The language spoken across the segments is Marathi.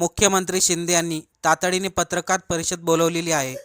मुख्यमंत्री शिंदे यांनी तातडीने पत्रकार परिषद बोलवलेली आहे.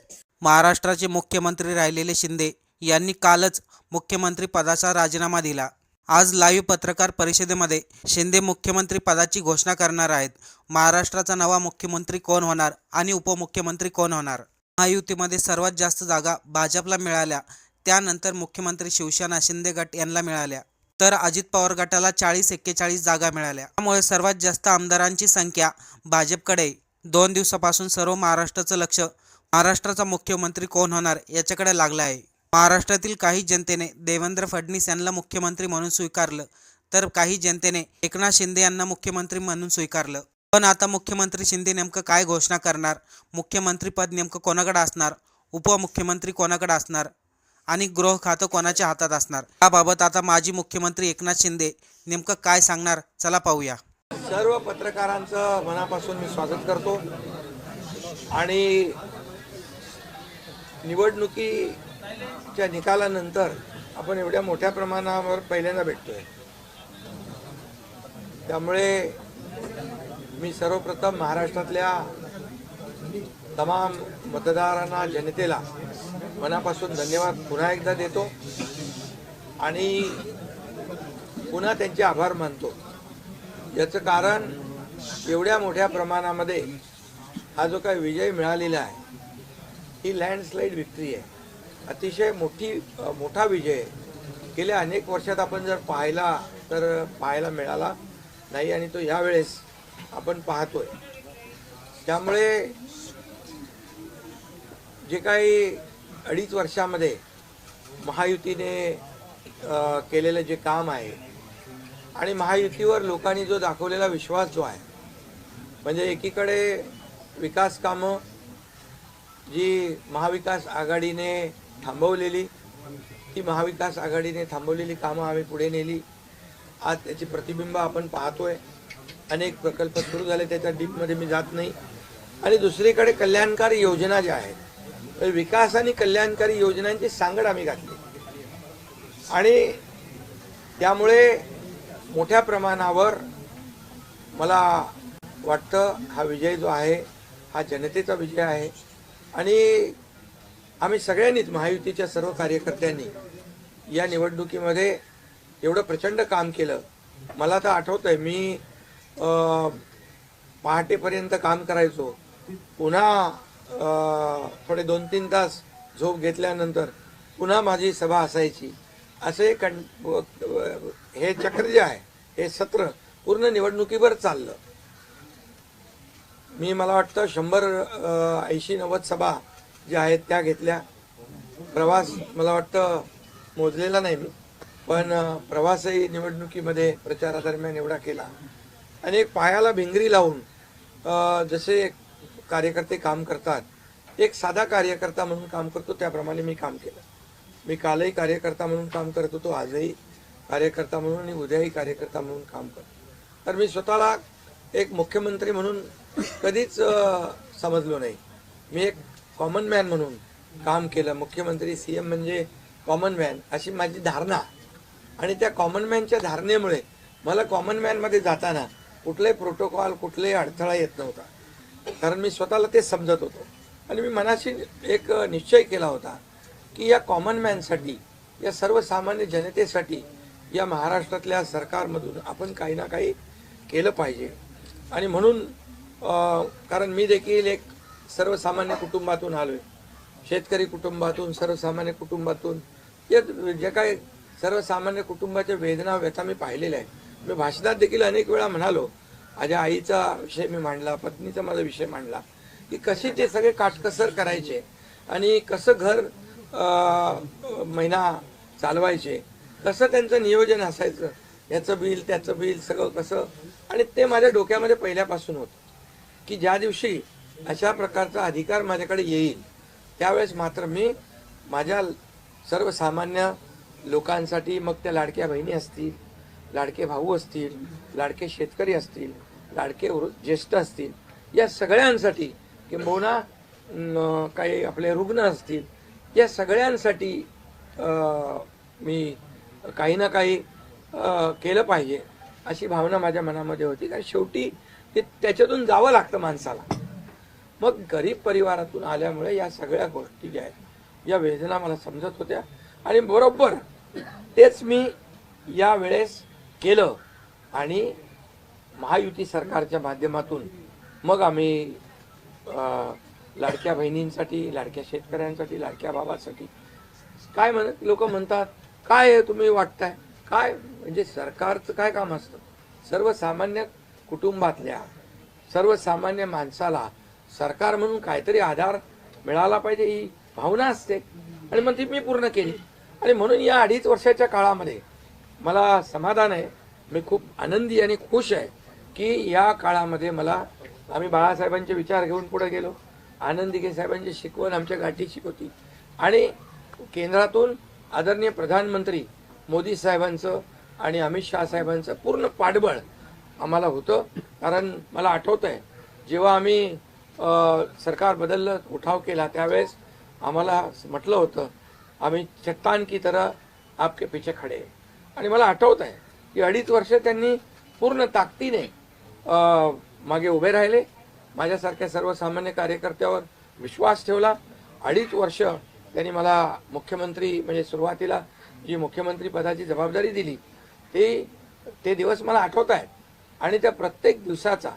महाराष्ट्राचे मुख्यमंत्री राहिलेले शिंदे यांनी कालच मुख्यमंत्री पदाचा राजीनामा दिला. आज लाईव्ह पत्रकार परिषदेमध्ये शिंदे मुख्यमंत्री पदाची घोषणा करणार आहेत. महाराष्ट्राचा नवा मुख्यमंत्री कोण होणार आणि उपमुख्यमंत्री कोण होणार? महायुतीमध्ये सर्वात जास्त जागा भाजपला मिळाल्या. त्यानंतर मुख्यमंत्री शिवसेना शिंदे गट यांना मिळाल्या. तर अजित पवार गटाला चाळीस एक्केचाळीस जागा मिळाल्या. त्यामुळे सर्वात जास्त आमदारांची संख्या भाजपकडे दोन दिवसापासून सर्व महाराष्ट्राचं लक्ष महाराष्ट्राचा मुख्यमंत्री कोण होणार याच्याकडे लागलं आहे. महाराष्ट्रातील काही जनतेने देवेंद्र फडणवीस यांना मुख्यमंत्री म्हणून स्वीकारलं तर काही जनतेने एकनाथ शिंदे यांना मुख्यमंत्री म्हणून स्वीकारलं. पण आता मुख्यमंत्री शिंदे नेमकं काय घोषणा करणार? मुख्यमंत्रीपद नेमकं कोणाकडे असणार? उपमुख्यमंत्री कोणाकडे असणार? आणि गृह खातं कोणाच्या हातात असणार? याबाबत आता माजी मुख्यमंत्री एकनाथ शिंदे नेमकं काय सांगणार? चला पाहूया. सर्व पत्रकारांचं मनापासून मी स्वागत करतो. आणि निवडणुकीच्या निकालानंतर आपण एवढ्या मोठ्या प्रमाणावर पहिल्यांदा भेटतोय. त्यामुळे मी सर्वप्रथम महाराष्ट्रातल्या तमाम मतदारांना जनतेला मनापासून धन्यवाद. पुन्हा एकदा देतो. आणि पुन्हा त्यांचे आभार मानतो. याचं कारण एवढ्या मोठ्या प्रमाणामध्ये हा जो काही विजय मिळालेला आहे ही लँडस्लाईड विक्ट्री आहे. अतिशय मोठी मोठा विजय आहे. गेल्या अनेक वर्षात आपण जर पाहिला तर पाहायला मिळाला नाही आणि तो यावेळेस आपण पाहतोय. त्यामुळे जे काही अडीच वर्षामध्ये महायुतीने केलेलं जे काम आहे आणि महायुतीवर लोकांनी जो दाखवलेला विश्वास जो आहे म्हणजे एकीकडे विकास कामं जी महाविकास आघाडीने थांबवलेली ती महाविकास आघाडीने थांबवलेली कामं आम्ही पुढे नेली. आज त्याची प्रतिबिंब आपण पाहतोय. अनेक प्रकल्प सुरू झाले त्याच्या डीपमध्ये मी जात नाही. आणि दुसरीकडे कल्याणकारी योजना ज्या आहेत म्हणजे विकास आणि कल्याणकारी योजनांची सांगड आम्ही घातली. आणि त्यामुळे मोठ्या प्रमाणावर मला वाटतं हा विजय जो आहे हा जनतेचा विजय आहे. आणि आम्ही सगळ्यांनीच महायुतीच्या सर्व कार्यकर्त्यांनी या निवडणुकीमध्ये एवढं प्रचंड काम केलं. मला तर आठवतं आहे मी पहाटेपर्यंत काम करायचो. पुन्हा थोडे दोन तीन तास झोप घेतल्यानंतर पुन्हा माझी सभा असायची. असे कं हे चक्र जे आहे हे सत्र पूर्ण निवडणुकीवर चाललं. मी मला वाटतं शंभर ऐंशी नव्वद सभा ज्या आहेत त्या घेतल्या. प्रवास मला वाटतं मोजलेला नाही मी. पण प्रवासही निवडणुकीमध्ये प्रचारादरम्यान एवढा केला. आणि एक पायाला भिंगरी लावून जसे कार्यकर्ते काम करतात. एक साधा कार्यकर्ता म्हणून काम करतो त्याप्रमाणे मी काम केलं. मी कालही कार्यकर्ता म्हणून काम करत होतो आजही कार्यकर्ता म्हणून आणि उद्याही कार्यकर्ता म्हणून काम करतो. तर मी स्वतःला एक मुख्यमंत्री म्हणून कधीच समजलो नाही. मी एक कॉमन मॅन म्हणून काम केलं. मुख्यमंत्री सी एम म्हणजे कॉमन मॅन अशी माझी धारणा. आणि त्या कॉमन मॅनच्या धारणेमुळे मला कॉमन मॅनमध्ये जाताना कुठलाही प्रोटोकॉल कुठलाही अडथळा येत नव्हता. कारण मी स्वतःला ते समजत होतो. आणि मी मनाशी एक निश्चय केला होता की या कॉमन मॅनसाठी या सर्वसामान्य जनतेसाठी या महाराष्ट्रातल्या सरकारमधून आपण काही ना काही केलं पाहिजे. आणि म्हणून कारण मी देखील एक सर्वसामान्य कुटुंबातून आलो आहे शेतकरी कुटुंबातून सर्वसामान्य कुटुंबातून या जे काही सर्वसामान्य कुटुंबाच्या वेदना व्यथा मी पाहिलेल्या आहेत. मी भाषणात देखील अनेक वेळा म्हणालो माझ्या आईचा विषय मी मांडला पत्नीचा माझा विषय मांडला की कसे ते सगळे काटकसर करायचे आणि कसं घर महिना चालवायचे कसं त्यांचं नियोजन असायचं याचं बिल त्याचं बिल सगळं कसं आणि ते माझ्या डोक्यामध्ये पहिल्यापासून होतं की ज्या दिवशी अशा प्रकारचा अधिकार माझ्याकडे येईल त्यावेळेस मात्र मी माझ्या सर्वसामान्य लोकांसाठी मग त्या लाडक्या बहिणी असतील लाडके भाऊ असतील लाडके शेतकरी असतील लाडके ज्येष्ठ असतील या सगळ्यांसाठी किंबहुना काही आपले रुग्ण असतील या सगळ्यांसाठी मी काही ना काही केलं पाहिजे अशी भावना माझ्या मनामध्ये होती. कारण शेवटी ते त्याच्यातून जावं लागतं माणसाला. मग गरीब परिवारातून आल्यामुळे या सगळ्या गोष्टी ज्या आहेत या वेदना मला समजत होत्या. आणि बरोबर तेच मी या वेळेस केलं आणि महायुती सरकारच्या माध्यमातून मग आम्ही लाडक्या बहिणींसाठी लाडक्या शेतकऱ्यांसाठी लाडक्या बाबासाठी काय म्हणत लोक म्हणतात काय तुम्ही वाटताय काय? म्हणजे सरकारचं काय काम असतं? सर्वसामान्य कुटुंबातल्या सर्वसामान्य माणसाला सरकार म्हणून काहीतरी आधार मिळाला पाहिजे ही भावना असते. आणि मग ती मी पूर्ण केली. आणि म्हणून या अडीच वर्षाच्या काळामध्ये मला समाधान आहे. मी खूप आनंदी आणि खुश आहे की या काळामध्ये मला आम्ही बाळासाहेबांचे विचार घेऊन पुढे गेलो. आनंद साहेबांची शिकवण आमच्या गाठी शिकवती आणि केंद्रातून आदरणीय प्रधानमंत्री मोदी साहेबांचं आणि अमित शहा साहेबांचं पूर्ण पाठबळ आम्हाला होतं. कारण मला आठवतं आहे जेव्हा आम्ही सरकार बदललं उठाव केला त्यावेळेस आम्हाला म्हटलं होतं आम्ही चट्टान की तरह आपके पीछे खडे आणि मला आठवत आहे की अडीच वर्ष त्यांनी पूर्ण ताकदीने मागे उभे राहिले. माझ्यासारख्या सर्वसामान्य कार्यकर्त्यावर विश्वास ठेवला. अडीच वर्ष त्यांनी मला मुख्यमंत्री म्हणजे सुरुवातीला जी मुख्यमंत्री पदाची जबाबदारी दिली ते ते दिवस मला आठवत आहेत. आणि त्या प्रत्येक दिवसाचा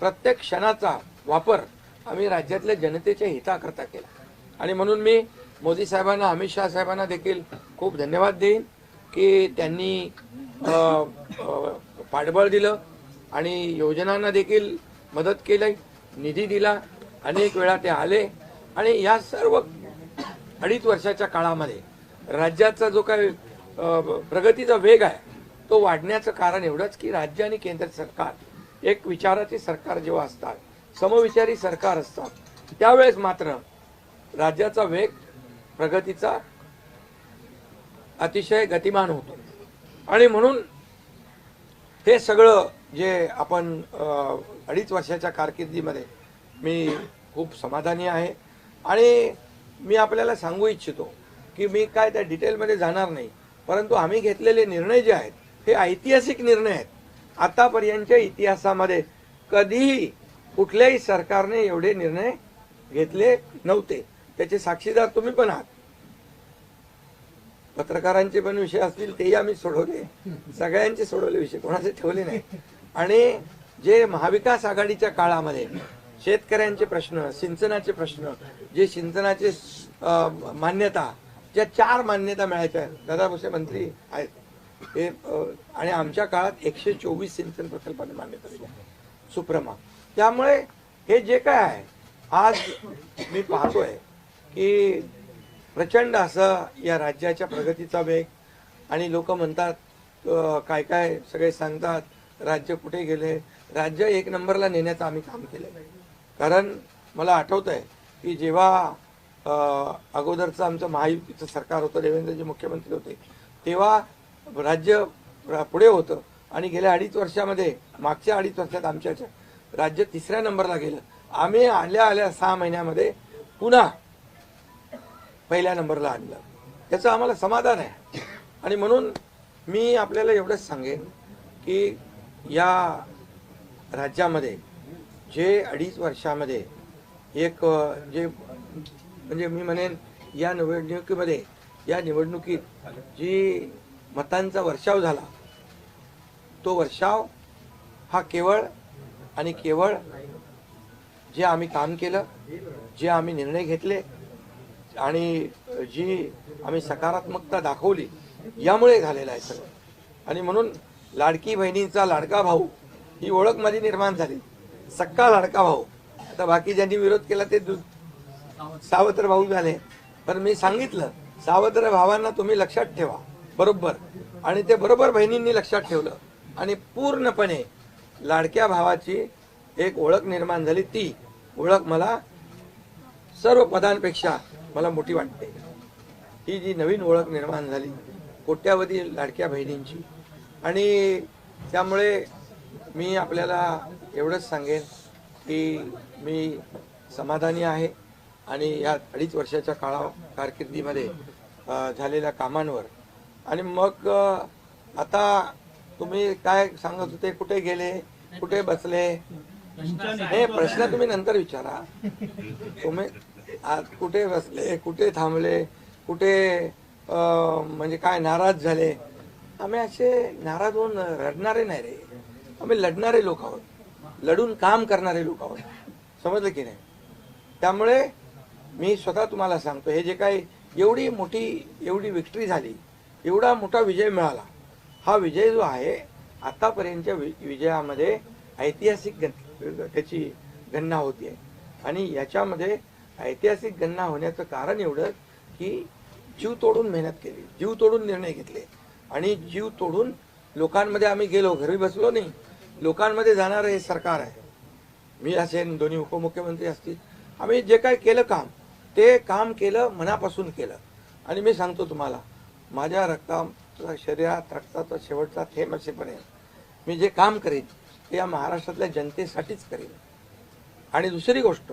प्रत्येक क्षणाचा वापर आम्ही राज्यातल्या जनतेच्या हिताकरता केला. आणि म्हणून मी मोदी साहेबांना अमित शहा साहेबांना देखील खूप धन्यवाद देईन. की त्यांनी पाठबळ दिलं आणि योजनांना देखील मदत केली निधी दिला अनेक वेळा ते आले. आणि या सर्व अडीच वर्षाच्या काळामध्ये राज्याचा जो काही प्रगतीचा वेग आहे तो वाढण्याचं कारण एवढंच की राज्य आणि केंद्र सरकार एक विचाराचे सरकार जेव्हा असतात समविचारी सरकार असतात त्यावेळेस मात्र राज्याचा वेग प्रगतीचा अतिशय गतिमान होतो. आणि म्हणून हे सगळं जे आपण अडीच वर्षाच्या कारकिर्दीमध्ये मी खूप समाधानी आहे. आणि मी आपल्याला सांगू इच्छितो की मी काय त्या डिटेलमध्ये जाणार नाही. परंतु आम्ही घेतलेले निर्णय जे आहेत हे ऐतिहासिक निर्णय आहेत. आतापर्यंतच्या इतिहासामध्ये कधीही कुठल्याही सरकारने एवढे निर्णय घेतले नव्हते. त्याचे साक्षीदार तुम्ही पण आहात. पत्रकारांचे पण विषय असतील तेही आम्ही सोडवले. सगळ्यांचे सोडवले विषय कोणाचे ठेवले नाही. आणि जे महाविकास आघाडीच्या काळामध्ये शेतकऱ्यांचे प्रश्न सिंचनाचे प्रश्न जे सिंचनाचे मान्यता ज्या चार मान्यता मिळायच्या दादा भुसे मंत्री आहेत हे आणि आमच्या काळात एकशे चोवीस सिंचन प्रकल्पाने मान्यता दिली सुप्रमा. त्यामुळे हे जे काय आहे आज मी पाहतोय की प्रचंड असं या राज्याच्या प्रगतीचा वेग. आणि लोक म्हणतात काय काय सगळे सांगतात राज्य कुठे गेले? राज्य एक नंबरला नेण्याचं आम्ही काम केलं कारण मला आठवत आहे की जेव्हा अगोदरचं आमचं महायुतीचं सरकार होतं देवेंद्रजी मुख्यमंत्री होते तेव्हा राज्य पुढे होतं. आणि गेल्या अडीच वर्षामध्ये मागच्या अडीच वर्षात आमच्या राज्य तिसऱ्या नंबरला गेलं. आम्ही आल्या आल्या सहा महिन्यामध्ये पुन्हा पहिल्या नंबरला आणलं. त्याचं आम्हाला समाधान आहे. आणि म्हणून मी आपल्याला एवढंच सांगेन की या राज्यामध्ये जे अडीच वर्षामध्ये एक जे म्हणजे मी म्हणेन या निवडणुकीमध्ये या निवडणुकीत जी मतांचा वर्षाव झाला तो वर्षाव हा केवळ आणि केवळ जे आम्ही काम केलं जे आम्ही निर्णय घेतले आणि जी आम्ही सकारात्मकता दाखवली यामुळे झालेलं आहे सगळं. आणि म्हणून लाडकी बहिणींचा लाडका भाऊ ही ओळख माझी निर्माण झाली. सक्का लाडका भाऊ. आता बाकी ज्यांनी विरोध केला ते सावत्र भाऊ झाले. पण मी सांगितलं सावत्र भावांना तुम्ही लक्षात ठेवा. बरोबर. आणि ते बरोबर बहिणींनी लक्षात ठेवलं. आणि पूर्णपणे लाडक्या भावाची एक ओळख निर्माण झाली. ती ओळख मला सर्व पदांपेक्षा मला मोठी वाटते. ही जी नवीन ओळख निर्माण झाली कोट्यावधी लाडक्या बहिणींची. आणि त्यामुळे मी आपल्याला एवढंच सांगेन की मी समाधानी आहे आणि या अडीच वर्षाच्या काळा कारकिर्दीमध्ये झालेल्या कामांवर. आणि मग आता तुम्ही काय सांगत होते कुठे गेले कुठे बसले? हे प्रश्न तुम्ही नंतर विचारा. तुम्ही आज कुठे बसले कुठे थांबले कुठे म्हणजे काय नाराज झाले? आम्ही असे नाराज होऊन रडणारे नाही रे. आम्ही लढणारे लोक आहोत. लढून काम करणारे लोक आहोत. समजलं की नाही? त्यामुळे मी स्वतः तुम्हाला सांगतो हे जे काही एवढी मोठी एवढी विक्ट्री झाली एवढा मोठा विजय मिळाला हा विजय जो आहे आतापर्यंतच्या वि- विजयामध्ये ऐतिहासिक गण त्याची गणना होती आहे आणि याच्यामध्ये ऐतिहासिक गणना होण्याचं कारण एवढं की जीव तोडून मेहनत केली जीव तोडून निर्णय घेतले. आणि जीव तोडून लोकांमध्ये आम्ही गेलो घरी बसलो नाही. लोकांमध्ये जाणारं हे सरकार आहे. मी असेन दोन्ही उपमुख्यमंत्री असतील. आम्ही जे काय केलं काम ते काम केलं मनापासून केलं. आणि मी सांगतो तुम्हाला माझ्या रक्ताचा शरीरात रक्ताचा शेवटचा थेंब असेपर्यंत मी जे काम करेन ते या महाराष्ट्रातल्या जनतेसाठीच करेन. आणि दुसरी गोष्ट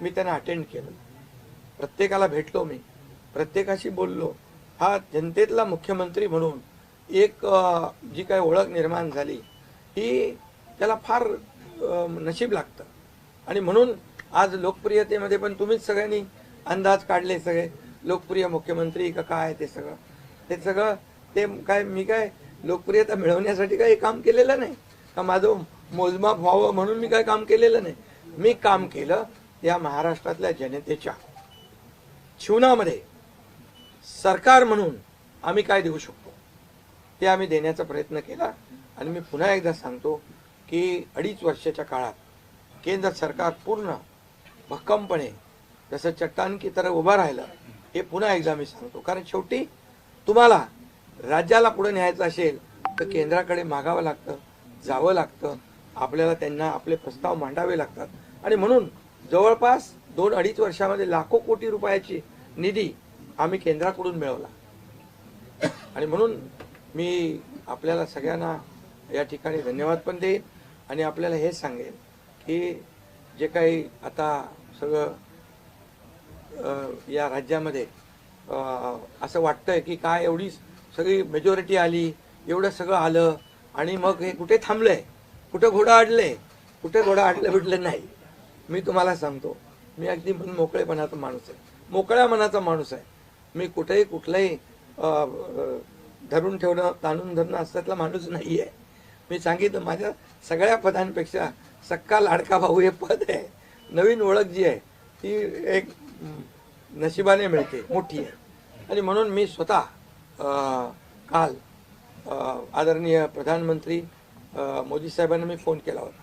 मी त्यांना अटेंड केलं. प्रत्येकाला भेटलो मी. प्रत्येकाशी बोललो. हा जनतेतला मुख्यमंत्री म्हणून एक जी काही ओळख निर्माण झाली ही त्याला फार नशीब लागतं. आणि म्हणून आज लोकप्रियतेमध्ये पण तुम्हीच सगळ्यांनी अंदाज काढले सगळे. लोकप्रिय मुख्यमंत्री का काय ते सगळं. ते सगळं ते काय मी काय लोकप्रियता मिळवण्यासाठी काही काम केलेलं नाही? का माझं मोजमाप व्हावं म्हणून मी काय काम केलेलं नाही? मी काम केलं या महाराष्ट्रातल्या जनतेच्या जीवनामध्ये सरकार म्हणून आम्ही काय देऊ शकतो ते आम्ही देण्याचा प्रयत्न केला. आणि मी पुन्हा एकदा सांगतो की अडीच वर्षाच्या काळात केंद्र सरकार पूर्ण भक्कमपणे जसं चट्टानकी तर उभं राहिलं हे पुन्हा एकदा मी सांगतो. कारण शेवटी तुम्हाला राज्याला पुढे न्यायचं असेल तर केंद्राकडे मागावं लागतं जावं लागतं. आपल्याला त्यांना आपले प्रस्ताव मांडावे लागतात. आणि म्हणून जवळपास दोन अडीच वर्षामध्ये लाखो कोटी रुपयाची निधी आम्ही केंद्राकडून मिळवला. आणि म्हणून मी आपल्याला सगळ्यांना या ठिकाणी धन्यवाद पण देईन आणि आपल्याला हे सांगेन की जे काही आता सगळं या राज्यामध्ये असं वाटतंय की काय एवढी सगळी मेजॉरिटी आली एवढं सगळं आलं आणि मग हे कुठे थांबलंय? कुठं घोडं अडलंय कुठे घोडं अडलं बिडलं नाही? मी तुम्हाला सांगतो मी अगदी मन मोकळेपणाचा माणूस आहे. मोकळ्या मनाचा माणूस आहे. मी कुठेही कुठलंही धरून ठेवणं ताणून धरणं असल्यातला माणूस नाही आहे मी सांगितलं माझ्या सगळ्या पदांपेक्षा सक्का लाडका भाऊ हे पद आहे. नवीन ओळख जी आहे ती एक नशिबाने मिळते मोठी आहे. आणि म्हणून मी स्वतः काल आदरणीय प्रधानमंत्री मोदी साहेबांना मी फोन केला होता.